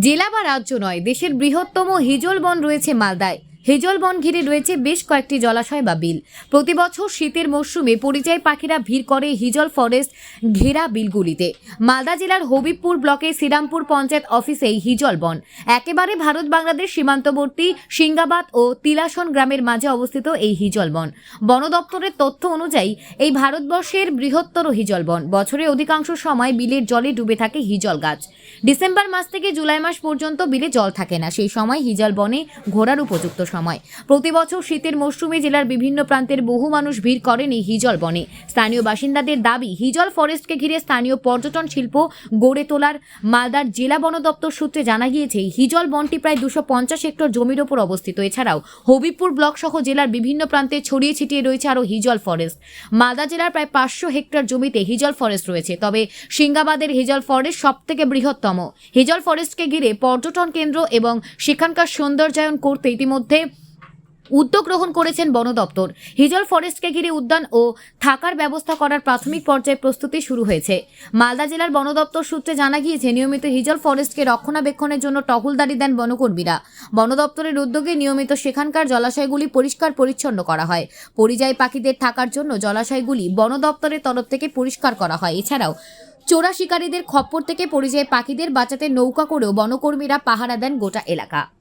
জেলা বা রাজ্য নয় দেশের বৃহত্তম হিজল বন রয়েছে মালদায়। হিজল বন ঘিরে রয়েছে বেশ কয়েকটি জলাশয় বা বিল। প্রতি বছর শীতের মরশুমে পরিযায়ী পাখিরা ভিড় করে হিজল ফরেস্ট ঘেরা বিলগুলিতে। মালদা জেলার হবিবপুর ব্লকের শ্রীরামপুর পঞ্চায়েত অফিসে এই হিজল বন। একেবারে ভারত বাংলাদেশ সীমান্তবর্তী সিঙ্গাবাদ ও তিলাসন গ্রামের মাঝে অবস্থিত এই হিজল বন। বন দপ্তরের তথ্য অনুযায়ী, এই ভারতবর্ষের বৃহত্তর হিজল বন। বছরের অধিকাংশ সময় বিলের জলে ডুবে থাকে হিজল গাছ। ডিসেম্বর মাস থেকে জুলাই মাস পর্যন্ত বিলে জল থাকে না। সেই সময় হিজল বনে ঘোরার উপযুক্ত সময় প্রতি বছর শীতের মরশুমে জেলার বিভিন্ন প্রান্তের বহু মানুষ ভিড় করেন এই হিজল বনে। স্থানীয় বাসিন্দাদের দাবি, হিজল ফরেস্টকে ঘিরে স্থানীয় পর্যটন শিল্প গড়ে তোলার মালদার জেলা বন দপ্তর সূত্রে জানা গিয়েছে, হিজল বনটি প্রায় দুশো পঞ্চাশ হেক্টর জমির ওপর অবস্থিত। এছাড়াও, হবিবপুর ব্লক সহ জেলার বিভিন্ন প্রান্তে ছড়িয়ে ছিটিয়ে রয়েছে আরও হিজল ফরেস্ট। মালদা জেলার প্রায় পাঁচশো হেক্টর জমিতে হিজল ফরেস্ট রয়েছে, তবে সিঙ্গাবাদের হিজল ফরেস্ট সব থেকে বৃহত্তম। হিজল ফরেস্টকে ঘিরে পর্যটন কেন্দ্র এবং সেখানকার সৌন্দর্যায়ন করতে ইতিমধ্যে উদ্যোগ গ্রহণ করেছেন বন দপ্তর। হিজল ফরেস্টকে ঘিরে উদ্যান ও থাকার ব্যবস্থা করার প্রাথমিক পর্যায়ে প্রস্তুতি শুরু হয়েছে। মালদা জেলার বন দপ্তর সূত্রে জানা গিয়েছে, নিয়মিত হিজল ফরেস্টকে রক্ষণাবেক্ষণের জন্য টহলদারি দেন বনকর্মীরা। বন দপ্তরের উদ্যোগে নিয়মিত সেখানকার জলাশয়গুলি পরিষ্কার পরিচ্ছন্ন করা হয়। পরিযায়ী পাখিদের থাকার জন্য জলাশয়গুলি বন দপ্তরের তরফ থেকে পরিষ্কার করা হয়। এছাড়াও চোরা শিকারীদের খপ্পর থেকে পরিযায়ী পাখিদের বাঁচাতে নৌকা করেও বনকর্মীরা পাহারা দেন গোটা এলাকা।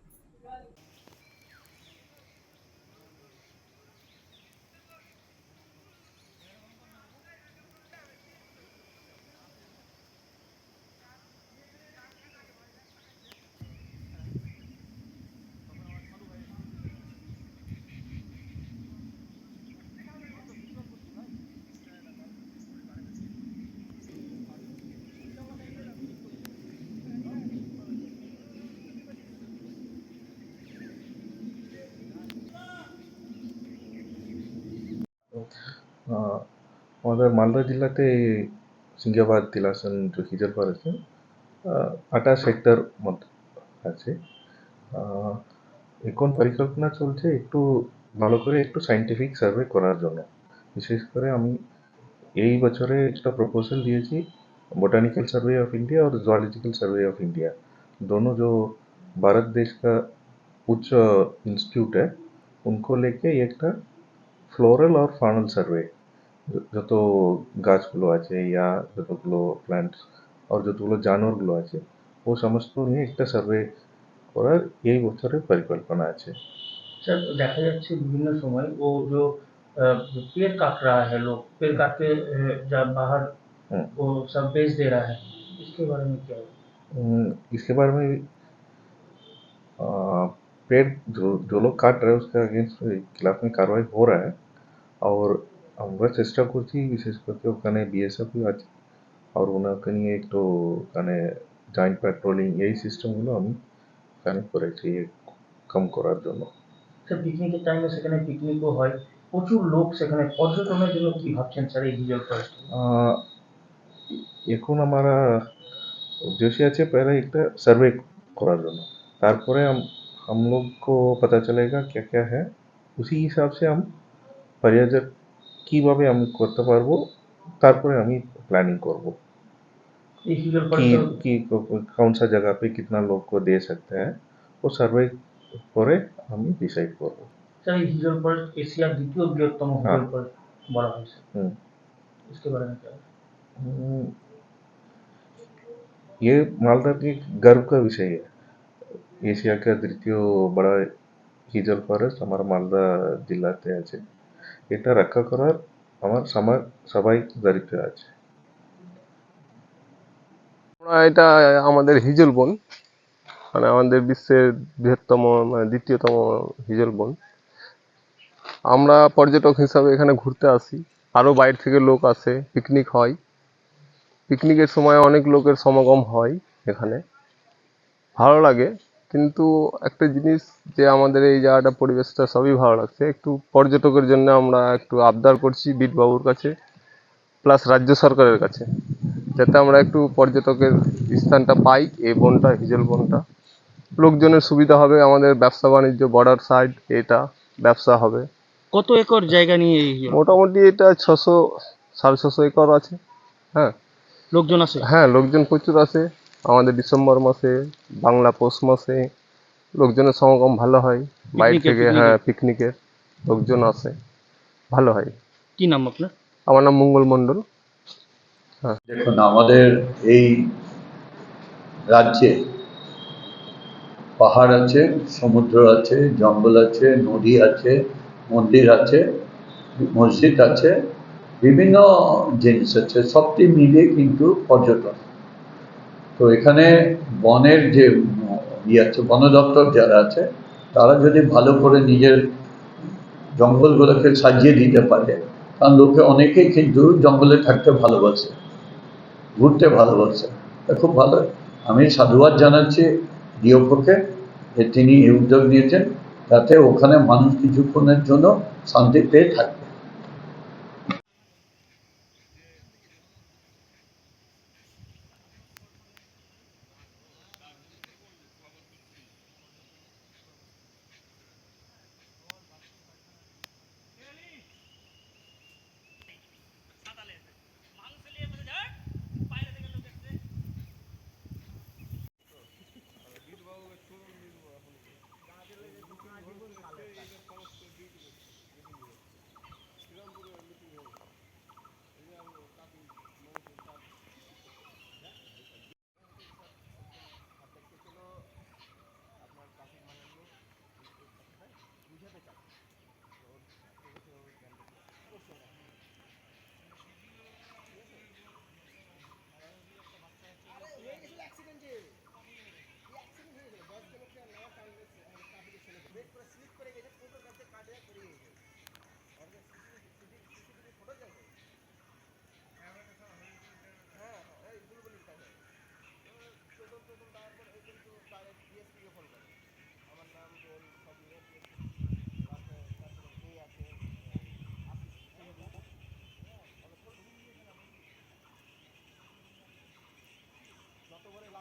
আমাদের মালদা জেলাতে সিঙ্গাবাদ তিলাসন যে হিজল ফরেস্ট আঠাশ হেক্টর মতো আছে আহ, এখন পরিকল্পনা চলছে একটু ভালো করে একটু সাইন্টিফিক সার্ভে করার জন্য বিশেষ করে আমি এই বছরে একটা প্রপোজাল দিয়েছি बोटानिकल सर्वे ऑफ इंडिया और जूलॉजिकल सर्वे ऑफ इंडिया दोनों जो भारत देश का उच्च इंस्टीट्यूट है उनको लेके एक ফ্লোরাল আর ফাউনাল সার্ভে যত গাছগুলো আছে ইয়া যতগুলো প্ল্যান্টস আর যতগুলো জানোয়ারগুলো আছে ও সমস্ত নিয়ে একটা সার্ভে করার এই বছরের পরিকল্পনা আছে सर देखा যাচ্ছে বিভিন্ন সময় वो जो अ, पेड़ काट रहा है लोग पेड़ काट के अ, जब बाहर हम्म। वो सब बेच दे रहा है इसके बारे में क्या है हम्म, इसके बारे में आ, पेड़ जो जो लोग काट रहे हैं उसके अगेंस्ट खिलाफ में कार्रवाई हो रहा है और আমরা চেষ্টা করছি বিশেষ করে ওখানে বিএসএফ আছে আর ওনাকে নিয়ে একটু ওখানে জয়েন্ট পেট্রোলিং এই সিস্টেমগুলো আমি ওখানে করেছি কম করার জন্য স্যার পিকনিকের টাইমে সেখানে পিকনিকও হয় প্রচুর লোক সেখানে পর্যটনের জন্য কি ভাবছেন স্যার এই হিজল ফরেস্ট आ, এখন আমরা उद्देश्य আছে पहले একটা सर्वे করার জন্য তারপরে हम हम लोग को पता चलेगा क्या क्या है उसी हिसाब से हम पर्यटक কিভাবে আমি করতে পারবো তারপরে আমি প্ল্যানিং করব এই হিজল कि ফরেস্ট कि कौन सा जगह पे कितना लोग को दे सकते हैं वो सर्वे করে আমি ডিসাইড করব স্যার এই হিজল ফরেস্ট এশিয়ার দ্বিতীয় বৃহত্তম হ্যাঁ। হিজল ফরেস্ট বলা হয়েছে হুম इसके बारे में क्या है हम्म, ये मालदा के गर्व का विषय है एशिया का দ্বিতীয় বড় হিজল ফরেস্ট আমার মালদা জেলাতে আছে এটা রক্ষা করার আমার আমার সবাই দায়িত্ব আছে। এটা আমাদের হিজল বন মানে আমাদের বিশ্বের বৃহত্তম মানে দ্বিতীয়তম হিজল বন। আমরা পর্যটক হিসাবে এখানে ঘুরতে আসি। আরও বাইরে থেকে লোক আসে পিকনিক হয়। পিকনিকের সময় অনেক লোকের সমাগম হয় এখানে। ভালো লাগে। কিন্তু একটা জিনিস যে আমাদের এই জায়গাটা পরিবেশটা সবই ভালো লাগছে। একটু পর্যটকের জন্য আমরা একটু আবদার করছি বিটবাবুর কাছে প্লাস রাজ্য সরকারের কাছে যাতে আমরা একটু পর্যটকের স্থানটা পাই এই বনটা হিজল বনটা। লোকজনের সুবিধা হবে আমাদের ব্যবসা বাণিজ্য বর্ডার সাইড এটা ব্যবসা হবে। কত একর জায়গা নিয়ে এই মোটামুটি এটা ছশো সাড়ে ছশো একর আছে হ্যাঁ। লোকজন আছে? হ্যাঁ লোকজন প্রচুর আসে আমাদের ডিসেম্বর মাসে বাংলা পৌষ মাসে লোকজনের সমাগম ভালো হয়। বাইরে থেকে হ্যাঁ পিকনিকের লোকজন আসে ভালো হয়। কি নাম আপনার? আমার নাম মঙ্গল মণ্ডল। দেখুন আমাদের এই রাজ্যে পাহাড় আছে সমুদ্র আছে জঙ্গল আছে নদী আছে মন্দির আছে মসজিদ আছে বিভিন্ন জিনিস আছে সবটি মিলিয়ে কিন্তু পর্যটন। তো এখানে বনের যে ইয়ে আছে, বন দপ্তর যারা আছে, তারা যদি ভালো করে নিজের জঙ্গলগুলোকে সাজিয়ে দিতে পারে, কারণ লোকে অনেকেই কিন্তু জঙ্গলে থাকতে ভালোবাসে, ঘুরতে ভালোবাসে। খুব ভালো। আমি সাধুবাদ জানাচ্ছি ডিওপোকে যে তিনি এই উদ্যোগ নিয়েছেন, যাতে ওখানে মানুষ কিছুক্ষণের জন্য শান্তি পেয়ে থাকবে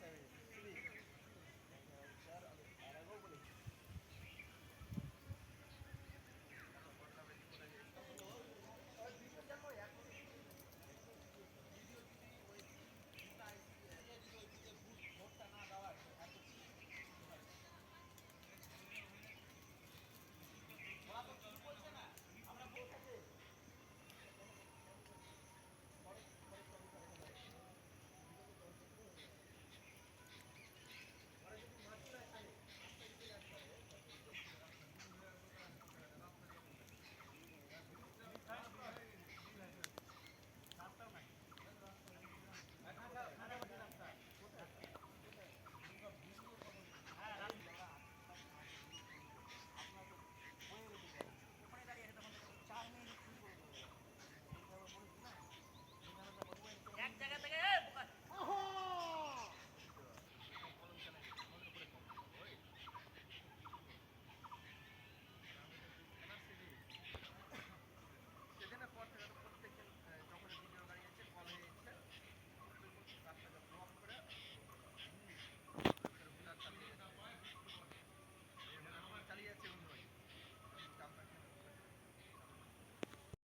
seven.